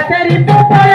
கத்தரிப்பு போல